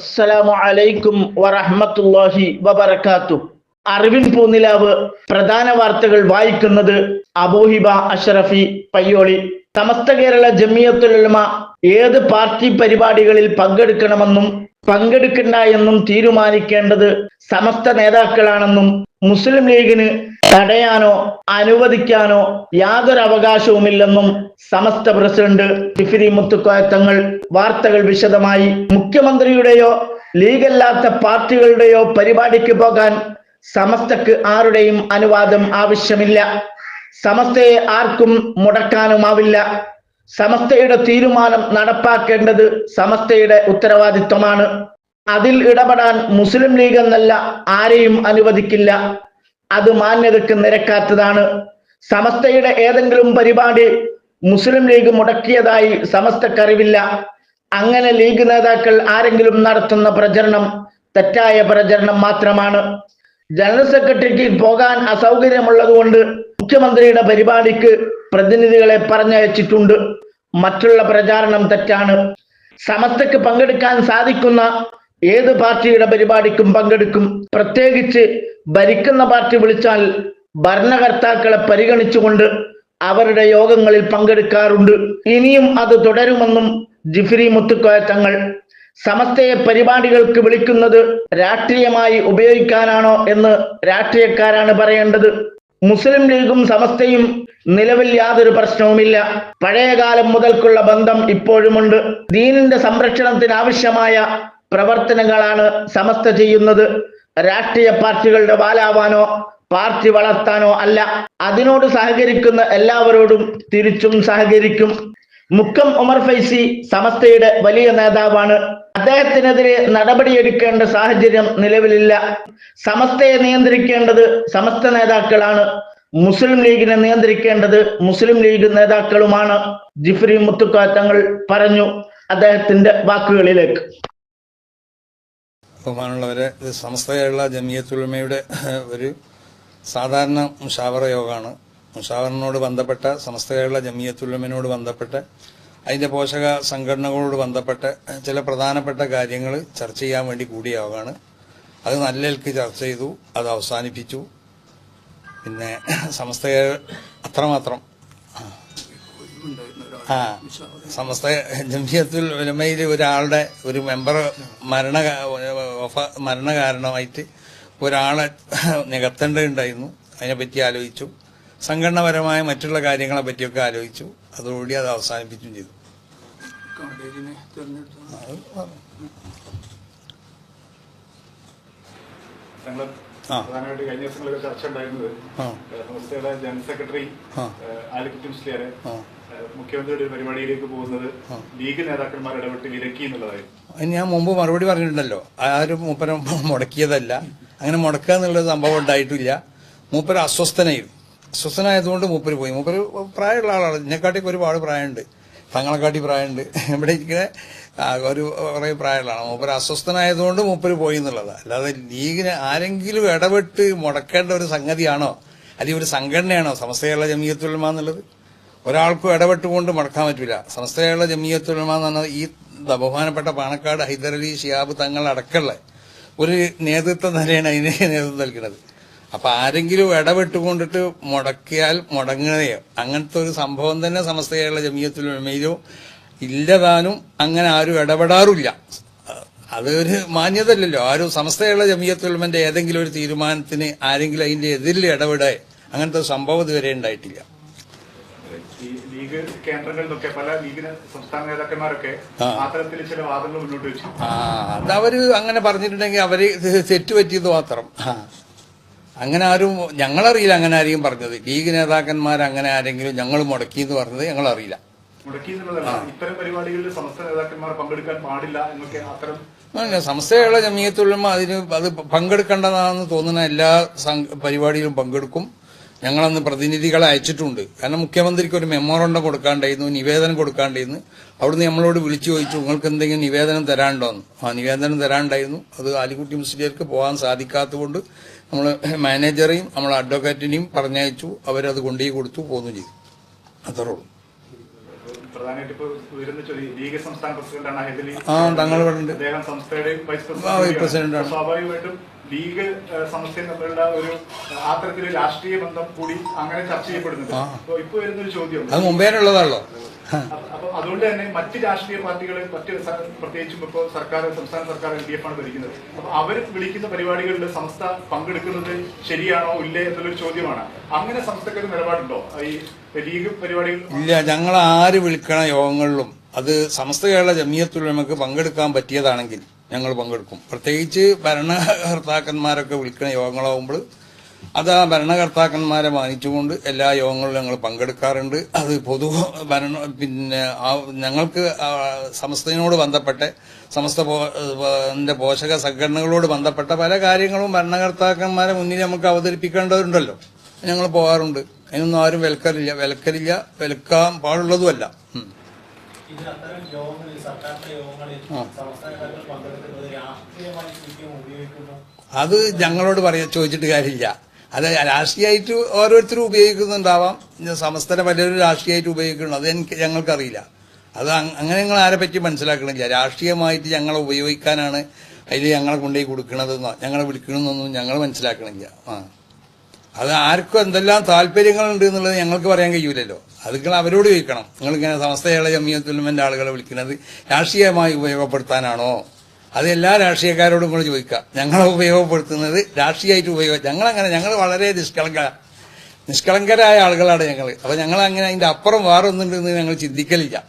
അസ്സലാമു അലൈക്കും വറഹ്മത്തുള്ളാഹി വബറകാത്തു. അറിവിൻ പൂനിലാവ് പ്രധാന വാർത്തകൾ വായിക്കുന്നത് അബൂഹിബ അഷറഫി പയ്യോളി. സമസ്ത കേരള ജമിയത്തുലമ ഏത് പാർട്ടി പരിപാടികളിൽ പങ്കെടുക്കണമെന്നും പങ്കെടുക്കണ്ട എന്നും തീരുമാനിക്കേണ്ടത് സമസ്ത നേതാക്കളാണെന്നും മുസ്ലിം ലീഗിന് തടയാനോ അനുവദിക്കാനോ യാതൊരു അവകാശവുമില്ലെന്നും സമസ്ത പ്രസിഡന്റ് ടിഫിരി മുത്തുക്കോയ തങ്ങൾ വാർത്തകൾ വിശദമായി. മുഖ്യമന്ത്രിയുടെയോ ലീഗല്ലാത്ത പാർട്ടികളുടെയോ പരിപാടിക്ക് പോകാൻ സമസ്തക്ക് ആരുടെയും അനുവാദം ആവശ്യമില്ല. സമസ്തയെ ആർക്കും മുടക്കാനുമാവില്ല. സമസ്തയുടെ തീരുമാനം നടപ്പാക്കേണ്ടത് സമസ്തയുടെ ഉത്തരവാദിത്വമാണ്. അതിൽ ഇടപെടാൻ മുസ്ലിം ലീഗ് എന്നല്ല ആരെയും അനുവദിക്കില്ല. അത് മാന്യതയ്ക്ക് നിരക്കാത്തതാണ്. സമസ്തയുടെ ഏതെങ്കിലും പരിപാടി മുസ്ലിം ലീഗ് മുടക്കിയതായി സമസ്തക്കറിവില്ല അങ്ങനെ ലീഗ് നേതാക്കൾ ആരെങ്കിലും നടത്തുന്ന പ്രചരണം തെറ്റായ പ്രചരണം മാത്രമാണ്. ജനറൽ സെക്രട്ടറിക്ക് പോകാൻ അസൗകര്യമുള്ളതുകൊണ്ട് മുഖ്യമന്ത്രിയുടെ പരിപാടിക്ക് പ്രതിനിധികളെ പറഞ്ഞയച്ചിട്ടുണ്ട്. മറ്റുള്ള പ്രചാരണം തെറ്റാണ്. സമസ്തക്ക് പങ്കെടുക്കാൻ സാധിക്കുന്ന ഏത് പാർട്ടിയുടെ പരിപാടിക്കും പങ്കെടുക്കും. പ്രത്യേകിച്ച് ഭരിക്കുന്ന പാർട്ടി വിളിച്ചാൽ ഭരണകർത്താക്കളെ പരിഗണിച്ചുകൊണ്ട് അവരുടെ യോഗങ്ങളിൽ പങ്കെടുക്കാറുണ്ട്. ഇനിയും അത് തുടരുമെന്നും ജിഫ്രി മുത്തുക്കോയ തങ്ങൾ. സമസ്തയെ പരിപാടികൾക്ക് വിളിക്കുന്നത് രാഷ്ട്രീയമായി ഉപയോഗിക്കാനാണോ എന്ന് രാഷ്ട്രീയക്കാരാണ് പറയേണ്ടത്. മുസ്ലിം ലീഗും സമസ്തയും നിലവിൽ യാതൊരു പ്രശ്നവുമില്ല. പഴയകാലം മുതൽക്കുള്ള ബന്ധം ഇപ്പോഴുമുണ്ട്. ദീനിന്റെ സംരക്ഷണത്തിന് ആവശ്യമായ പ്രവർത്തനങ്ങളാണ് സമസ്ത ചെയ്യുന്നത്. രാഷ്ട്രീയ പാർട്ടികളുടെ വാലാവാനോ പാർട്ടി വളർത്താനോ അല്ല. അതിനോട് സഹകരിക്കുന്ന എല്ലാവരോടും തിരിച്ചും സഹകരിക്കും. മുക്കം ഉമർ ഫൈസി സമസ്തയുടെ വലിയ നേതാവാണ്. അദ്ദേഹത്തിനെതിരെ നടപടിയെടുക്കേണ്ട സാഹചര്യം നിലവിലില്ല. സമസ്തയെ നിയന്ത്രിക്കേണ്ടത് സമസ്ത നേതാക്കളാണ്. മുസ്ലിം ലീഗിനെ നിയന്ത്രിക്കേണ്ടത് മുസ്ലിം ലീഗ് നേതാക്കളുമാണ്. ജിഫ്രി മുത്തുക്ക തങ്ങൾ പറഞ്ഞു അദ്ദേഹത്തിന്റെ വാക്കുകളിലേക്ക്. ബഹുമാനുള്ളവരെ ഇത് സമസ്തയുള്ള ജമിയത്തുലമയുടെ ഒരു സാധാരണ മുഷാവറ യോഗമാണ്. മുഷാവറിനോട് ബന്ധപ്പെട്ട സമസ്തയുള്ള ജമിയത്തുലമനോട് ബന്ധപ്പെട്ട് അതിന്റെ പോഷക സംഘടനകളോട് ബന്ധപ്പെട്ട് ചില പ്രധാനപ്പെട്ട കാര്യങ്ങൾ ചർച്ച ചെയ്യാൻ വേണ്ടി കൂടിയാവുകയാണ്. അത് നല്ലൽക്ക് ചർച്ച ചെയ്തു അത് അവസാനിപ്പിച്ചു. പിന്നെ സമസ്തയെ അത്രമാത്രം. ആ. സമസ്ത ജംഹിയത്തുൽ ഉലമയിൽ ഒരാളുടെ ഒരു മെമ്പർ മരണ മരണകാരണമായിട്ട് മരണ ഒരാളെ നികത്തേണ്ടതുണ്ടായിരുന്നു. അതിനെപ്പറ്റി ആലോചിച്ചു. സംഘടനാപരമായ മറ്റുള്ള കാര്യങ്ങളെ പറ്റിയൊക്കെ ആലോചിച്ചു. അതോടുകൂടി അത് അവസാനിപ്പിച്ചും ചെയ്തു. പ്രധാനമായിട്ട് കഴിഞ്ഞ ദിവസങ്ങളിലൊക്കെ ചർച്ച ഉണ്ടായിരുന്നത് ആ. ജനറൽ സെക്രട്ടറി ആ. ഏഹ് ആലിക്കുട്ടി മുസ്ലിയാരെ ആ. ഏഹ് മുഖ്യമന്ത്രിയുടെ ഒരു പരിപാടിയിലേക്ക് പോകുന്നത് ലീഗ് നേതാക്കന്മാർ ഇടപെട്ട് വിലക്കി എന്നുള്ളതായിരുന്നു. ഞാൻ മുമ്പ് മറുപടി പറഞ്ഞിട്ടുണ്ടല്ലോ. ആരും മൂപ്പരം മുടക്കിയതല്ല. അങ്ങനെ മുടക്കുക എന്നുള്ള സംഭവം ഉണ്ടായിട്ടില്ല. മൂപ്പര അസ്വസ്ഥനായിരുന്നു. അസ്വസ്ഥനായതുകൊണ്ട് മൂപ്പര് പോയി. മൂപ്പര് പ്രായമുള്ള ആളാണ്. എന്നെക്കാട്ടിയൊക്കെ ഒരുപാട് പ്രായമുണ്ട്. തങ്ങളെക്കാട്ടി പ്രായമുണ്ട്. ഇവിടെ ഇരിക്കുന്ന ഒരു കുറേ പ്രായമുള്ളതാണ്. മൂപ്പര് അസ്വസ്ഥനായതുകൊണ്ട് മൂപ്പര് പോയി എന്നുള്ളതാണ് അല്ലാതെ ലീഗിന് ആരെങ്കിലും ഇടപെട്ട് മുടക്കേണ്ട ഒരു സംഗതിയാണോ? അല്ലെങ്കിൽ ഒരു സംഘടനയാണോ സമസ്തയുള്ള ജമീയത്തുലമ എന്നുള്ളത്? ഒരാൾക്കും ഇടപെട്ടുകൊണ്ട് മുടക്കാൻ പറ്റില്ല സമസ്തയുള്ള ജമീയത്തുലമ എന്ന് പറഞ്ഞാൽ ഈ ബഹുമാനപ്പെട്ട പാണക്കാട് ഹൈദരലി ഷിയാബ് തങ്ങൾ അടക്കമുള്ള ഒരു നേതൃത്വം തന്നെയാണ് അതിന് നേതൃത്വം നൽകുന്നത്. അപ്പൊ ആരെങ്കിലും ഇടപെട്ടുകൊണ്ടിട്ട് മുടക്കിയാൽ മുടങ്ങുകയോ. അങ്ങനത്തെ ഒരു സംഭവം തന്നെ സമസ്തയുള്ള ജമീയത്തിലുമയിലോ ഇല്ലതാനും അങ്ങനെ ആരും ഇടപെടാറില്ല അതൊരു മാന്യതല്ലല്ലോ ആരും സമസ്തയുള്ള ജമീയത്തുൽമന്റെ ഏതെങ്കിലും ഒരു തീരുമാനത്തിന് ആരെങ്കിലും അതിന്റെ എതിരിൽ ഇടപെടേ അങ്ങനത്തെ സംഭവം ഇതുവരെ ഉണ്ടായിട്ടില്ല. ലീഗ് കേന്ദ്രങ്ങളിലൊക്കെ പല ലീഗിന് സംസ്ഥാന നേതാക്കന്മാരൊക്കെ ആ. അത്തരത്തിൽ ചില വാദങ്ങൾ മുന്നോട്ട് വെച്ചു. ആ അതവര് അങ്ങനെ പറഞ്ഞിട്ടുണ്ടെങ്കിൽ അവർ തെറ്റുപറ്റിയത് മാത്രം. അങ്ങനെ ആരും ഞങ്ങളറിയില്ല അങ്ങനെ ആരെയും പറഞ്ഞത്. ലീഗ് നേതാക്കന്മാർ അങ്ങനെ ആരെങ്കിലും ഞങ്ങൾ മുടക്കി എന്ന് പറഞ്ഞത് ഞങ്ങളറിയില്ല. ഇത്തരം പരിപാടികളിൽ സമസ്ത നേതാക്കന്മാർ പങ്കെടുക്കാൻ പാടില്ല എന്നൊക്കെ അത്തരം സംസ്ഥയുള്ള ജമീയത്തുള്ള അതിന് അത് പങ്കെടുക്കേണ്ടതാണെന്ന് തോന്നുന്ന എല്ലാ പരിപാടിയിലും പങ്കെടുക്കും. ഞങ്ങളന്ന് പ്രതിനിധികളെ അയച്ചിട്ടുണ്ട്. കാരണം മുഖ്യമന്ത്രിക്ക് ഒരു മെമ്മോറണ്ടം കൊടുക്കാണ്ടായിരുന്നു നിവേദനം കൊടുക്കാണ്ടായിരുന്നു. അവിടുന്ന് നമ്മളോട് വിളിച്ചു ചോദിച്ചു നിങ്ങൾക്ക് എന്തെങ്കിലും നിവേദനം തരാണ്ടോന്ന് ആ നിവേദനം തരാണ്ടായിരുന്നു. അത് ആലിക്കുട്ടി മുസ്ലിയർക്ക് പോകാൻ സാധിക്കാത്തതുകൊണ്ട് നമ്മൾ മാനേജറെയും നമ്മളെ അഡ്വക്കേറ്റിനെയും പറഞ്ഞയച്ചു. അവരത് കൊണ്ടുപോയി കൊടുത്തു പോന്നു ചെയ്തു. അത്രേ ഉള്ളൂ. ആ തങ്ങൾ പറഞ്ഞിട്ടുണ്ട് വൈസ് പ്രസിഡന്റാണ്. സ്വാഭാവികമായിട്ടും ലീഗ് ഏഹ്, തമ്മിലുള്ള ഒരു ആത്തരത്തിൽ രാഷ്ട്രീയ ബന്ധം കൂടി അങ്ങനെ ചർച്ച ചെയ്യപ്പെടുന്നുണ്ട്. അപ്പൊ ഇപ്പൊ വരുന്നൊരു ചോദ്യം അത് മുമ്പേനുള്ളതാണല്ലോ അപ്പൊ അതുകൊണ്ട് തന്നെ മറ്റ് രാഷ്ട്രീയ പാർട്ടികൾ മറ്റ് പ്രത്യേകിച്ചും ഇപ്പോൾ സർക്കാർ സംസ്ഥാന സർക്കാർ എൽ ഡി എഫ് ആണ് ഭരിക്കുന്നത്. അപ്പൊ അവർ വിളിക്കുന്ന പരിപാടികളിൽ സംസ്ഥ പങ്കെടുക്കുന്നത് ശരിയാണോ ഇല്ലേ എന്നുള്ളൊരു ചോദ്യമാണ്. അങ്ങനെ സംസ്ഥക്ക് ഒരു നിലപാടുണ്ടോ? ഈ ലീഗ് പരിപാടികൾ ഇല്ല ഞങ്ങൾ ആര് വിളിക്കണ യോഗങ്ങളിലും അത് സമസ്ത കേരള ജമിയത്തുലമക്ക് പങ്കെടുക്കാൻ പറ്റിയതാണെങ്കിൽ ഞങ്ങൾ പങ്കെടുക്കും. പ്രത്യേകിച്ച് ഭരണകർത്താക്കന്മാരൊക്കെ വിളിക്കുന്ന യോഗങ്ങളാവുമ്പോൾ അത് ആ ഭരണകർത്താക്കന്മാരെ മാനിച്ചുകൊണ്ട് എല്ലാ യോഗങ്ങളിലും ഞങ്ങൾ പങ്കെടുക്കാറുണ്ട്. അത് പൊതു ഭരണ പിന്നെ ഞങ്ങൾക്ക് സമസ്തയോട് ബന്ധപ്പെട്ട സമസ്ത പോഷക സംഘടനകളോട് ബന്ധപ്പെട്ട പല കാര്യങ്ങളും ഭരണകർത്താക്കന്മാരെ മുന്നിൽ നമുക്ക് അവതരിപ്പിക്കേണ്ടതുണ്ടല്ലോ. ഞങ്ങൾ പോകാറുണ്ട്. അതിനൊന്നും ആരും വിലക്കലില്ല വിലക്കലില്ല വിലക്കാൻ പാടുള്ളതുമല്ല. ഉം. ഇതിൽ അത്തരം യോഗങ്ങളിൽ സർക്കാരിന്റെ യോഗങ്ങളിൽ സംസ്ഥാന നേതാക്കൾ പങ്കെടുക്കുന്നത് രാഷ്ട്രീയമായി ശരിക്കും ഉപയോഗിക്കുന്നു. അത് ഞങ്ങളോട് പറയാ ചോദിച്ചിട്ട് കാര്യമില്ല. അത് രാഷ്ട്രീയമായിട്ട് ഓരോരുത്തരും ഉപയോഗിക്കുന്നുണ്ടാവാം. ഇന്ന് വലിയൊരു പലരും രാഷ്ട്രീയമായിട്ട് ഉപയോഗിക്കുന്നു അത് എനിക്ക് ഞങ്ങൾക്കറിയില്ല. അത് അങ്ങനെ ഞങ്ങൾ ആരെ പറ്റി മനസ്സിലാക്കണില്ല. രാഷ്ട്രീയമായിട്ട് ഞങ്ങളെ ഉപയോഗിക്കാനാണ് അതിൽ ഞങ്ങളെ കൊണ്ടുപോയി കൊടുക്കണതെന്നോ ഞങ്ങളെ വിളിക്കണമെന്നൊന്നും ഞങ്ങൾ മനസ്സിലാക്കണില്ല. ആ. അത് ആർക്കും എന്തെല്ലാം താല്പര്യങ്ങളുണ്ട് എന്നുള്ളത് ഞങ്ങൾക്ക് പറയാൻ കഴിയൂലല്ലോ. അത് നിങ്ങൾ അവരോട് ചോദിക്കണം. നിങ്ങൾ ഇങ്ങനെ സമസ്തയുള്ള ജമിയത്തുലമന്റെ ആളുകളെ വിളിക്കുന്നത് രാഷ്ട്രീയമായി ഉപയോഗപ്പെടുത്താനാണോ? അത് എല്ലാ രാഷ്ട്രീയക്കാരോടും കൂടെ ചോദിക്കാം ഞങ്ങളെ ഉപയോഗപ്പെടുത്തുന്നത് രാഷ്ട്രീയമായിട്ട് ഉപയോഗം ഞങ്ങളങ്ങനെ ഞങ്ങൾ വളരെ നിഷ്കളങ്ക നിഷ്കളങ്കരായ ആളുകളാണ് ഞങ്ങൾ അപ്പൊ ഞങ്ങൾ അങ്ങനെ അതിന്റെ അപ്പുറം വേറൊന്നുണ്ടെന്ന് ഞങ്ങൾ ചിന്തിക്കലില്ല.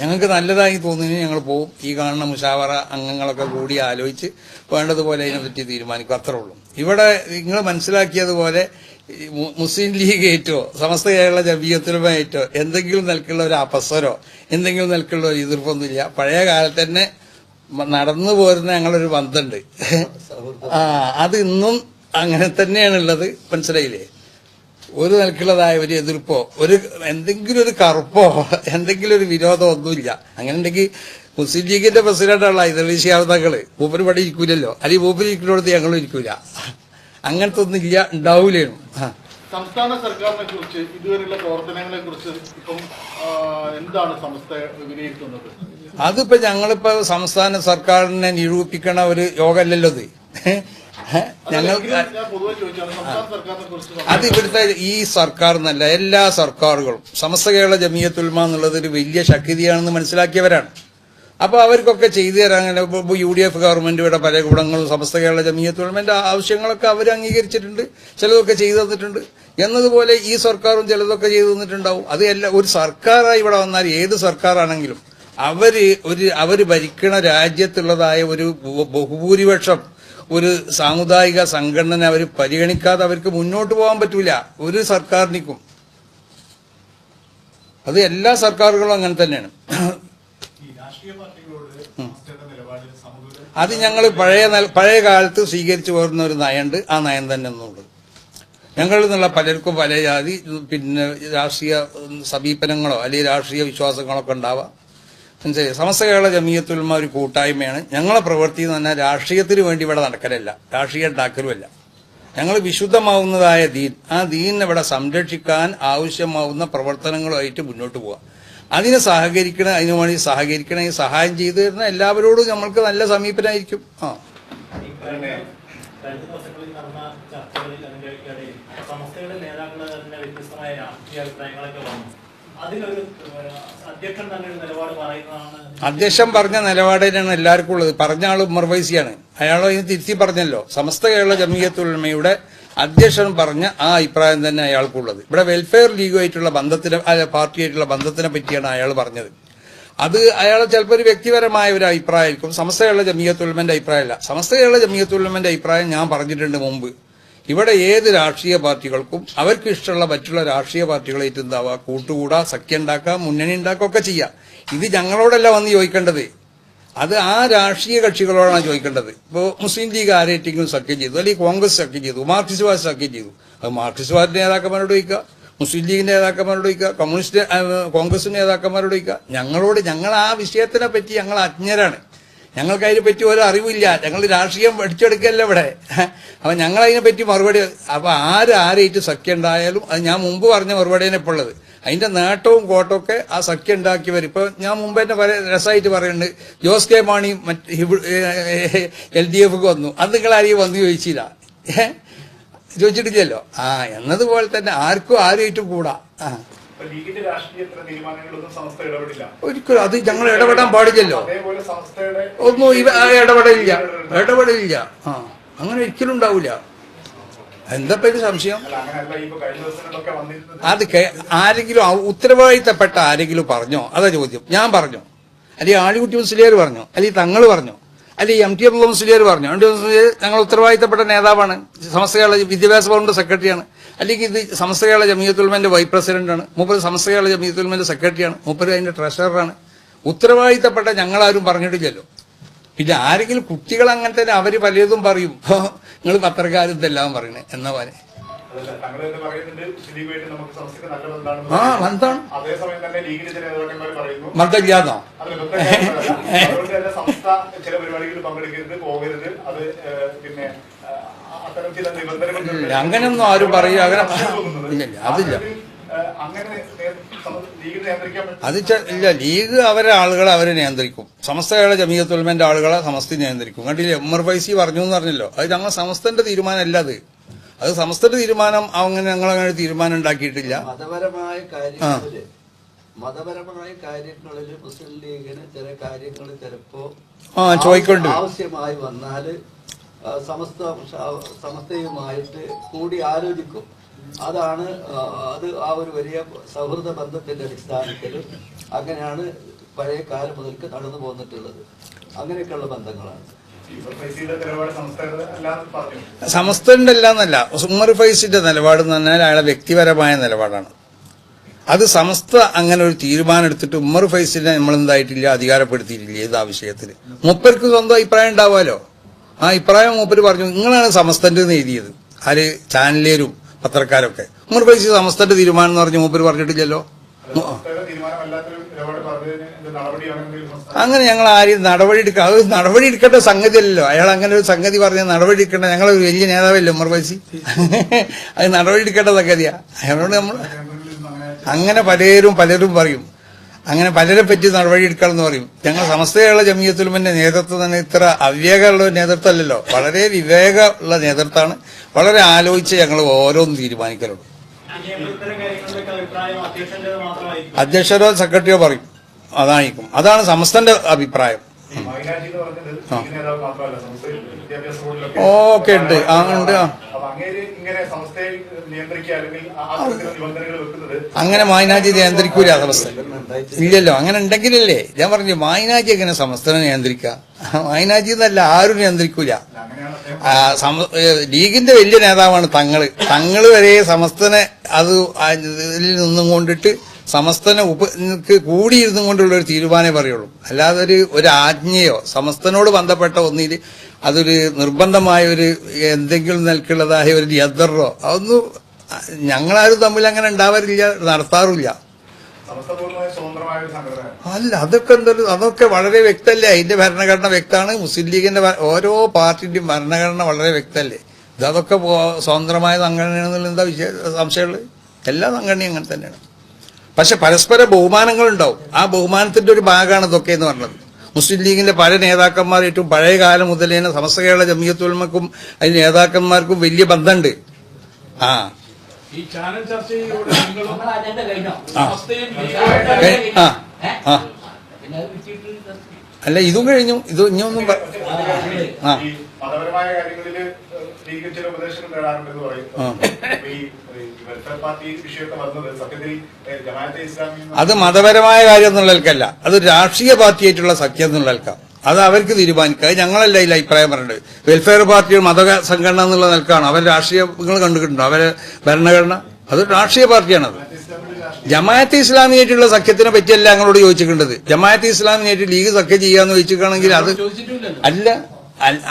ഞങ്ങൾക്ക് നല്ലതായി തോന്നുന്നതിന് ഞങ്ങൾ പോവും. ഈ കാണുന്ന മുഷാവറ അംഗങ്ങളൊക്കെ കൂടി ആലോചിച്ച് വേണ്ടതുപോലെ അതിനെപ്പറ്റി തീരുമാനിക്കും. അത്രേ ഉള്ളൂ. ഇവിടെ നിങ്ങൾ മനസ്സിലാക്കിയതുപോലെ മുസ്ലിം ലീഗ് ഏറ്റോ സമസ്ത കേരള ജബീയത്തിലുമ എന്തെങ്കിലും നിലക്കുള്ള ഒരു അപസരോ എന്തെങ്കിലും നിലക്കുള്ള ഒരു എതിർപ്പൊന്നുമില്ല. പഴയ കാലത്ത് തന്നെ നടന്നു പോരുന്ന ഞങ്ങളൊരു ബന്ധമുണ്ട് ആ അത് ഇന്നും അങ്ങനെ തന്നെയാണ് ഉള്ളത് മനസ്സിലായില്ലേ? ഒരു നിലക്കുള്ളതായ ഒരു എതിർപ്പോ ഒരു എന്തെങ്കിലും ഒരു കറുപ്പോ എന്തെങ്കിലും ഒരു വിരോധമൊന്നുമില്ല. അങ്ങനെ ഉണ്ടെങ്കിൽ മുസ്ലിം ലീഗിന്റെ പ്രസിഡന്റാണല്ലോ ഇതളി ശാരദകൾ മൂപ്പര് പടി ഇരിക്കൂലല്ലോ. അല്ലെങ്കിൽ മൂപ്പര് ഇരിക്കുന്നിടത്ത് ഞങ്ങളും ഇരിക്കൂല. അങ്ങനത്തെ ഒന്നും ഇല്ല ഉണ്ടാവൂലേനും. ആ. സംസ്ഥാന സർക്കാരിനെ കുറിച്ച് ഇതുവരെയുള്ള പ്രവർത്തനങ്ങളെ കുറിച്ച് ഇപ്പം എന്താണ് സംസ്ഥ വിലയിരുത്തുന്നത് അതിപ്പോ ഞങ്ങളിപ്പോ സംസ്ഥാന സർക്കാരിനെ നിരൂപിക്കണ ഒരു യോഗമല്ലല്ലോ ഇത് ഞങ്ങൾ അത് ഇവിടുത്തെ ഈ സർക്കാർ എന്നല്ല എല്ലാ സർക്കാരുകളും. സമസ്ത കേരള ജമിയത്തുൽമ എന്നുള്ളത് ഒരു വലിയ ശക്തിയാണെന്ന് മനസ്സിലാക്കിയവരാണ്. അപ്പൊ അവർക്കൊക്കെ ചെയ്തു തരാൻ ഇപ്പോൾ യു ഡി എഫ് ഗവൺമെന്റ് ഇവിടെ പല ഗുണങ്ങളും സമസ്ത കേരള ജമീയത്ത് ജമിയത്തുൽമന്റെ ആവശ്യങ്ങളൊക്കെ അവർ അംഗീകരിച്ചിട്ടുണ്ട്. ചിലതൊക്കെ ചെയ്തു തന്നിട്ടുണ്ട്. എന്നതുപോലെ ഈ സർക്കാരും ചിലതൊക്കെ ചെയ്തു തന്നിട്ടുണ്ടാവും. അത് എല്ലാ ഒരു സർക്കാരായി ഇവിടെ വന്നാൽ ഏത് സർക്കാരാണെങ്കിലും അവർ ഒരു അവർ ഭരിക്കണ രാജ്യത്തുള്ളതായ ഒരു ബഹു- ബഹുഭൂരിപക്ഷം ഒരു സാമുദായിക സംഘടന അവർ പരിഗണിക്കാതെ അവർക്ക് മുന്നോട്ട് പോകാൻ പറ്റില്ല ഒരു സർക്കാരിനിക്കും. അത് എല്ലാ സർക്കാരുകളും അങ്ങനെ തന്നെയാണ് ഈ രാഷ്ട്രീയ പാർട്ടികളോട് സംസ്ഥയുടെ നിലപാടിൽ സമതുല അത് ഞങ്ങൾ പഴയ പഴയ കാലത്ത് സ്വീകരിച്ചു പോരുന്ന ഒരു നയമുണ്ട് ആ നയം തന്നെ എന്നുള്ളത് ഞങ്ങളിൽ നിന്നുള്ള പലർക്കും പല ജാതി പിന്നെ രാഷ്ട്രീയ സമീപനങ്ങളോ അല്ലെങ്കിൽ രാഷ്ട്രീയ വിശ്വാസങ്ങളോ ഒക്കെ ഉണ്ടാവാം. മനസ്സിലായി? സമസ്ത കേരള ജമീയത്തുൽമ ഒരു കൂട്ടായ്മയാണ്. ഞങ്ങളെ പ്രവൃത്തി എന്ന് പറഞ്ഞാൽ രാഷ്ട്രീയത്തിന് വേണ്ടി ഇവിടെ നടക്കലല്ല. രാഷ്ട്രീയം ഉണ്ടാക്കലുമല്ല. ഞങ്ങൾ വിശുദ്ധമാവുന്നതായ ദീൻ. ആ ദീനിനെ ഇവിടെ സംരക്ഷിക്കാൻ ആവശ്യമാവുന്ന പ്രവർത്തനങ്ങളുമായിട്ട് മുന്നോട്ട് പോവാം. അതിനെ സഹകരിക്കണ അതിനു വേണ്ടി സഹകരിക്കണ സഹായം ചെയ്തു തരുന്ന എല്ലാവരോടും നമ്മൾക്ക് നല്ല സമീപനമായിരിക്കും ആ. അധ്യക്ഷൻ പറഞ്ഞ നിലപാടിനാണ് എല്ലാവർക്കും ഉള്ളത്. പറഞ്ഞ ആൾ ഉമർ ഫൈസിയാണ് അയാൾ അതിന് തിരുത്തി പറഞ്ഞല്ലോ. സമസ്ത കേരള ജമീയത്തുൽമയുടെ അധ്യക്ഷൻ പറഞ്ഞ ആ അഭിപ്രായം തന്നെ അയാൾക്കുള്ളത്. ഇവിടെ വെൽഫെയർ ലീഗുമായിട്ടുള്ള ബന്ധത്തിനെ പാർട്ടിയായിട്ടുള്ള ബന്ധത്തിനെ പറ്റിയാണ് അയാൾ പറഞ്ഞത്. അത് അയാൾ ചിലപ്പോൾ ഒരു വ്യക്തിപരമായ ഒരു അഭിപ്രായമായിരിക്കും. സമസ്തയുള്ള ജമീയത്തുൽമന്റെ അഭിപ്രായമല്ല. സമസ്തയുള്ള ജമീയത്തുൽമന്റെ അഭിപ്രായം ഞാൻ പറഞ്ഞിട്ടുണ്ട് മുമ്പ്. ഇവിടെ ഏത് രാഷ്ട്രീയ പാർട്ടികൾക്കും അവർക്ക് ഇഷ്ടമുള്ള മറ്റുള്ള രാഷ്ട്രീയ പാർട്ടികളായിട്ട് എന്താവുക കൂട്ടുകൂടാ സഖ്യം ഉണ്ടാക്കാം മുന്നണി ഉണ്ടാക്കുക ഒക്കെ ചെയ്യാം. ഇത് ഞങ്ങളോടല്ല വന്ന് ചോദിക്കേണ്ടത്. അത് ആ രാഷ്ട്രീയ കക്ഷികളോടാണ് ചോദിക്കേണ്ടത്. ഇപ്പോൾ മുസ്ലിം ലീഗ് ആരേറ്റെങ്കിലും സഖ്യം ചെയ്തു അല്ലെങ്കിൽ കോൺഗ്രസ് സഖ്യം ചെയ്തു മാർക്സിസ്റ്റ് സഖ്യം ചെയ്തു. അത് മാർക്സിസ്റ്റ് നേതാക്കന്മാരോട് ചോദിക്കുക മുസ്ലിം ലീഗിന്റെ നേതാക്കന്മാരോട് ചോദിക്കുക കമ്മ്യൂണിസ്റ്റ് കോൺഗ്രസ് നേതാക്കന്മാരോട് ചോദിക്കുക. ഞങ്ങളോട് ഞങ്ങൾ ആ വിഷയത്തിനെ പറ്റി ഞങ്ങൾ അജ്ഞരാണ്. ഞങ്ങൾക്ക് അതിനെ പറ്റി ഒരു അറിവില്ല. ഞങ്ങൾ രാഷ്ട്രീയം പഠിച്ചെടുക്കല്ല ഇവിടെ. അപ്പൊ ഞങ്ങൾ അതിനെ പറ്റി മറുപടി അപ്പൊ ആര് ആരേറ്റ് സഖ്യം ഉണ്ടായാലും അത് ഞാൻ മുമ്പ് പറഞ്ഞ മറുപടിയാണ് ഇപ്പോൾ ഉള്ളത്. അതിന്റെ നേട്ടവും കോട്ടവും ഒക്കെ ആ സഖ്യം ഉണ്ടാക്കിയവർ ഇപ്പൊ ഞാൻ മുമ്പ് തന്നെ രസമായിട്ട് പറയുന്നുണ്ട്. ജോസ് കെ മാണി മറ്റ് എൽ ഡി എഫ് വന്നു. അത് നിങ്ങൾ ആരെയും വന്നു ചോദിച്ചില്ല. ഏഹ് ചോദിച്ചിട്ടില്ലല്ലോ? ആ എന്നതുപോലെ തന്നെ ആർക്കും ആരുമായിട്ടും കൂടാ. ആ. ഒരിക്കലും അത് ഞങ്ങൾ ഇടപെടാൻ പാടില്ലല്ലോ. ഒന്നും ഇടപെടില്ല ഇടപെടില്ല ഇടപെടലില്ല. ഇടപെടലില്ല. ആ അങ്ങനെ ഒരിക്കലും ഉണ്ടാവില്ല എന്താ പേര് സംശയം? അത് ആരെങ്കിലും ഉത്തരവാദിത്തപ്പെട്ട ആരെങ്കിലും പറഞ്ഞോ? അതാ ചോദ്യം. ഞാൻ പറഞ്ഞോ? അല്ലെങ്കിൽ ആഴികുട്ടി മുസ്ലിയാർ പറഞ്ഞോ? അല്ലെങ്കിൽ തങ്ങൾ പറഞ്ഞോ? അല്ലെങ്കിൽ എം ടി അബ്ദുള്ള മുസ്ലിയാർ പറഞ്ഞു? എം ടി മുസ്ലിയാർ ഞങ്ങൾ ഉത്തരവാദിത്തപ്പെട്ട നേതാവാണ്. സമസ്ത കേരള വിദ്യാഭ്യാസ ബോർഡിന്റെ സെക്രട്ടറിയാണ്. അല്ലെങ്കിൽ ഇത് സമസ്ത കേരള ജമീയത്തുൽമന്റെ വൈസ് പ്രസിഡന്റാണ്. മൂപ്പര് സമസ്ത കേരള ജമീയത്തുൽമന്റെ സെക്രട്ടറിയാണ്. മൂപ്പര് അതിന്റെ ട്രഷററാണ്. ഉത്തരവാദിത്തപ്പെട്ട ഞങ്ങളാരും പറഞ്ഞിട്ടില്ലല്ലോ. പിന്നെ ആരെങ്കിലും കുട്ടികൾ അങ്ങനെ തന്നെ അവർ പലതും പറയും. നിങ്ങൾ പത്രക്കാരും ഇതെല്ലാം പറയണേ? എന്നാ പോലെ ആ അത്തരം ചില അങ്ങനെയൊന്നും ആരും പറയും അങ്ങനെ ഇല്ല, അതില്ല. അത് ഇല്ല ലീഗ് അവരെ ആളുകളെ അവരെ നിയന്ത്രിക്കും. സമസ്തയുടെ ജമീയത്തുൽമന്റെ ആളുകളെ സമസ്ത നിയന്ത്രിക്കും. കണ്ടില്ലേ? ഉമ്മർ ഫൈസി പറഞ്ഞു എന്ന് പറഞ്ഞല്ലോ. അത് ഞങ്ങൾ സമസ്തന്റെ തീരുമാനമല്ല അത്. അത് സമസ്തന്റെ തീരുമാനം അങ്ങനെ ഞങ്ങൾ അങ്ങനെ തീരുമാനം ഉണ്ടാക്കിയിട്ടില്ല. മതപരമായ മതപരമായ കാര്യങ്ങളിൽ മുസ്ലിം ലീഗിന് ചില കാര്യങ്ങൾ ചിലപ്പോ ആ, ചോദിക്കൊണ്ട്. ആവശ്യമായി വന്നാൽ സമസ്ത സമസ്തയുമായിട്ട് കൂടി ആലോചിക്കും. അതാണ് അത് ആ ഒരു വലിയ സൗഹൃദ ബന്ധത്തിന്റെ അടിസ്ഥാനത്തിൽ അങ്ങനെയാണ് പഴയ കാലം മുതൽക്ക് നടന്നു പോന്നിട്ടുള്ളത്. അങ്ങനെയൊക്കെയുള്ള ബന്ധങ്ങളാണ്. സമസ്തന്റെ അല്ലാന്നല്ല ഉമ്മർ ഫൈസിന്റെ നിലപാട് എന്ന് പറഞ്ഞാൽ അയാളെ വ്യക്തിപരമായ നിലപാടാണ്. അത് സമസ്ത അങ്ങനെ ഒരു തീരുമാനം എടുത്തിട്ട് ഉമ്മർ ഫൈസിനെ നമ്മൾ എന്തായിട്ടില്ല അധികാരപ്പെടുത്തിയിട്ടില്ല ഏത് ആ വിഷയത്തിൽ മൂപ്പർക്ക് സ്വന്തം അഭിപ്രായം ഉണ്ടാവുമല്ലോ. ആ അഭിപ്രായം മൂപ്പര് പറഞ്ഞു നിങ്ങളാണ് സമസ്തന്റെ എന്ന് എഴുതിയത്. ആര്? ചാനലേരും പത്രക്കാരൊക്കെ. മൂന്ന് പൈസ സമസ്തന്റെ തീരുമാനം എന്ന് പറഞ്ഞ് മൂപ്പര് പറഞ്ഞിട്ടില്ലല്ലോ. അങ്ങനെ ഞങ്ങൾ ആരും നടപടി എടുക്കുക അത് നടപടി എടുക്കേണ്ട സംഗതി അല്ലല്ലോ അയാൾ അങ്ങനെ ഒരു സംഗതി പറഞ്ഞ നടപടി എടുക്കേണ്ട ഞങ്ങൾ ഒരു വലിയ നേതാവല്ലേ ഉമ്മർ ഫൈസി അത് നടപടി എടുക്കേണ്ട സംഗതിയാ. അയാളോട് നമ്മൾ അങ്ങനെ പലരും പലരും പറയും. അങ്ങനെ പലരെ പറ്റി നടപടി എടുക്കണമെന്ന് പറയും. ഞങ്ങൾ സമസ്തയുള്ള ജമീയത്തുലുമന്റെ നേതൃത്വം തന്നെ ഇത്ര അവിവേകമുള്ള നേതൃത്വം അല്ലല്ലോ വളരെ വിവേകമുള്ള നേതൃത്വമാണ്. വളരെ ആലോചിച്ച് ഞങ്ങൾ ഓരോന്നും തീരുമാനിക്കലുള്ളൂ അധ്യക്ഷരോ സെക്രട്ടറിയോ പറയും. അതായിരിക്കും. അതാണ് സമസ്തന്റെ അഭിപ്രായം. എന്ന് ഓക്കെ ഉണ്ട്. ആ ഉണ്ട് അങ്ങനെ മായനാജി നിയന്ത്രിക്കൂല സമസ്ത ഇല്ലല്ലോ അങ്ങനെ ഉണ്ടെങ്കിലല്ലേ. ഞാൻ പറഞ്ഞു വായനാജി എങ്ങനെ സമസ്തനെ നിയന്ത്രിക്കുക? വായനാജി എന്നല്ല ആരും നിയന്ത്രിക്കൂല. ആ, ലീഗിന്റെ വലിയ നേതാവാണ് തങ്ങൾ. തങ്ങൾ വരെ സമസ്തനെ അത് നിന്നും കൊണ്ടിട്ട് സമസ്തനെ ഉപ കൂടിയിരുന്നും കൊണ്ടുള്ള ഒരു തീരുമാനമേ പറയുള്ളൂ. അല്ലാതെ ഒരു ഒരു ആജ്ഞയോ സമസ്തനോട് ബന്ധപ്പെട്ട ഒന്നിൽ അതൊരു നിർബന്ധമായ ഒരു എന്തെങ്കിലും നിലക്കുള്ളതായ ഒരു യദറോ അതൊന്നും ഞങ്ങളാരും തമ്മിൽ അങ്ങനെ ഉണ്ടാവാറില്ല നടത്താറില്ല അല്ല അതൊക്കെ എന്തൊരു അതൊക്കെ വളരെ വ്യക്തമല്ലേ അതിന്റെ ഭരണഘടന വ്യക്തമാണ്. മുസ്ലിം ലീഗിന്റെ ഓരോ പാർട്ടിന്റെയും ഭരണഘടന വളരെ വ്യക്തമല്ലേ അതൊക്കെ സ്വതന്ത്രമായ സംഘടനയാണെന്നുള്ള എന്താ വിഷയ സംശയമുള്ളത്? എല്ലാ സംഘടനയും അങ്ങനെ തന്നെയാണ്. പക്ഷെ പരസ്പര ബഹുമാനങ്ങൾ ഉണ്ടാവും ആ ബഹുമാനത്തിന്റെ ഒരു ഭാഗമാണ് ഇതൊക്കെ എന്ന് പറഞ്ഞത്. മുസ്ലിം ലീഗിന്റെ പല നേതാക്കന്മാർ ഏറ്റവും പഴയ കാലം തന്നെ സമസ്ത കേരള ജമിയത്തുൽമക്കും അതിന്റെ നേതാക്കന്മാർക്കും വലിയ ബന്ധമുണ്ട്. ആ ഈ ചാനൽ ചർച്ചയിലൂടെ നിങ്ങളും അല്ല ഇതും കഴിഞ്ഞു. ഇത് ഇനിയൊന്നും ആ. ഈ മതപരമായ കാര്യങ്ങളിൽ ലീഗ് ചില ഉപദേശങ്ങൾ നേടാറുണ്ടെന്ന് പറയും. അത് മതപരമായ കാര്യം എന്നുള്ളവർക്കല്ല അത് രാഷ്ട്രീയ പാർട്ടിയായിട്ടുള്ള സഖ്യം എന്നുള്ളവർക്കാം അത് അവർക്ക് തീരുമാനിക്കുക. ഞങ്ങളല്ല ഇതിൽ അഭിപ്രായം പറഞ്ഞത്. വെൽഫെയർ പാർട്ടി മത സംഘടന എന്നുള്ള നിലക്കാണ്. അവർ രാഷ്ട്രീയങ്ങൾ കണ്ടിട്ടുണ്ടോ അവരെ ഭരണഘടന? അത് രാഷ്ട്രീയ പാർട്ടിയാണത്. ജമാഅത്ത് ഇസ്ലാമിയായിട്ടുള്ള സഖ്യത്തിനെ പറ്റിയല്ല ഞങ്ങളോട് ചോദിച്ചിട്ടുണ്ടത് ജമാഅത്ത് ഇസ്ലാമിയായിട്ട് ലീഗ് സഖ്യം ചെയ്യാന്ന് ചോദിച്ചിട്ടാണെങ്കിൽ അത് അല്ല,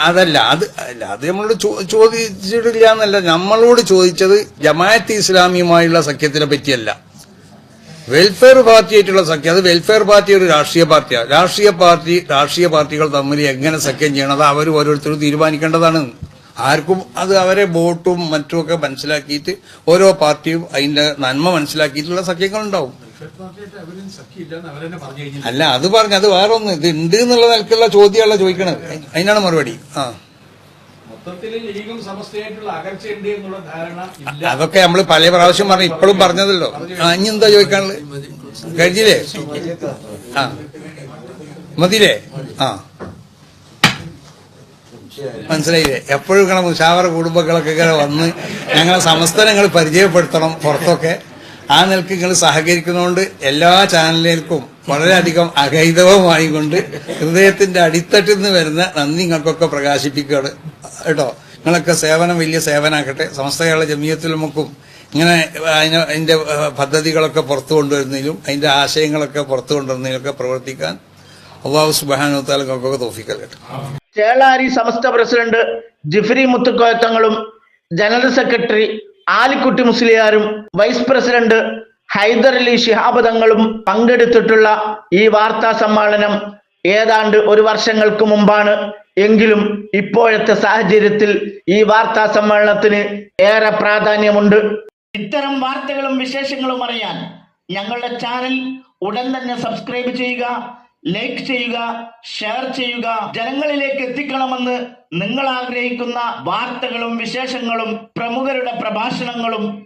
അതല്ല. അത് അല്ല അത് നമ്മളോട് ചോദിച്ചിട്ടില്ല എന്നല്ല. നമ്മളോട് ചോദിച്ചത് ജമാഅത്ത് ഇസ്ലാമിയുമായുള്ള സഖ്യത്തിനെ പറ്റിയല്ല. വെൽഫെയർ പാർട്ടിയായിട്ടുള്ള സഖ്യം അത് വെൽഫെയർ പാർട്ടി ഒരു രാഷ്ട്രീയ പാർട്ടിയാണ് രാഷ്ട്രീയ പാർട്ടി രാഷ്ട്രീയ പാർട്ടികൾ തമ്മിൽ എങ്ങനെ സഖ്യം ചെയ്യണം അത് അവർ ഓരോരുത്തരും തീരുമാനിക്കേണ്ടതാണ്. ആർക്കും അത് അവരെ വോട്ടും മറ്റുമൊക്കെ മനസ്സിലാക്കിയിട്ട് ഓരോ പാർട്ടിയും അതിന്റെ നന്മ മനസ്സിലാക്കിയിട്ടുള്ള കഴിഞ്ഞു അല്ല അത് പറഞ്ഞു അത് വേറെ ഒന്ന് ഇത് ഉണ്ട് എന്നുള്ള നിലക്കുള്ള ചോദ്യമല്ല ചോദിക്കണത്. അതിനാണ് മറുപടി. ആ മൊത്തത്തിൽ ലീഗും സമസ്തയായിട്ടുള്ള അകർച്ചയുണ്ട് എന്നുള്ള ധാരണ ഇല്ല അതൊക്കെ നമ്മൾ പല പ്രാവശ്യം പറഞ്ഞു. ഇപ്പോഴും പറഞ്ഞതല്ലോ. ഇനി എന്താ ചോദിക്കാനുള്ളത് കഴിഞ്ഞില്ലേ ആ. മതിയില്ലേ ആ. മനസ്സിലായില്ലേ? എപ്പോഴും ഇങ്ങനെ മുഷാവറ കുടുംബങ്ങളൊക്കെ ഇങ്ങനെ വന്ന് ഞങ്ങളെ സമസ്തനങ്ങൾ പരിചയപ്പെടുത്തണം പുറത്തൊക്കെ. ആ നിലയ്ക്ക് നിങ്ങൾ സഹകരിക്കുന്നതുകൊണ്ട് എല്ലാ ചാനലുകൾക്കും വളരെയധികം അഗൈതവമായി കൊണ്ട് ഹൃദയത്തിന്റെ അടിത്തട്ടിൽ നിന്ന് വരുന്ന നന്ദി നിങ്ങൾക്കൊക്കെ പ്രകാശിപ്പിക്കുകയാണ്. കേട്ടോ? നിങ്ങളൊക്കെ സേവനം വലിയ സേവനാക്കട്ടെ. ജമീയത്തിൽ ജമീയത്തിലുമൊക്കും ഇങ്ങനെ അതിന് അതിന്റെ പദ്ധതികളൊക്കെ പുറത്തു കൊണ്ടുവരുന്നതിലും അതിന്റെ ആശയങ്ങളൊക്കെ പുറത്തു കൊണ്ടുവരുന്നതിലൊക്കെ പ്രവർത്തിക്കാൻ അള്ളാഹു സുബാനുത്താലൊക്കെ കേട്ടോ ചേളാരി സമസ്ത പ്രസിഡന്റ് ജിഫ്രി മുത്തുക്കോയത്തങ്ങളും ജനറൽ സെക്രട്ടറി ആലിക്കുട്ടി മുസ്ലിയാരും വൈസ് പ്രസിഡന്റ് ഹൈദർ ശിഹാബദങ്ങളും പങ്കെടുത്തിട്ടുള്ള ഈ വാർത്താ സമ്മേളനം ഏതാണ്ട് ഒരു വർഷങ്ങൾക്ക് മുമ്പാണ്. എങ്കിലും ഇപ്പോഴത്തെ സാഹചര്യത്തിൽ ഈ വാർത്താ സമ്മേളനത്തിന് ഏറെ പ്രാധാന്യമുണ്ട്. ഇത്തരം വാർത്തകളും വിശേഷങ്ങളും അറിയാൻ ഞങ്ങളുടെ ചാനൽ ഉടൻ തന്നെ സബ്സ്ക്രൈബ് ചെയ്യുക ലൈക്ക് ചെയ്യുക ഷെയർ ചെയ്യുക. ജനങ്ങളിലേക്ക് എത്തിക്കണമെന്ന് നിങ്ങൾ ആഗ്രഹിക്കുന്ന വാർത്തകളും വിശേഷങ്ങളും പ്രമുഖരുടെ പ്രഭാഷണങ്ങളും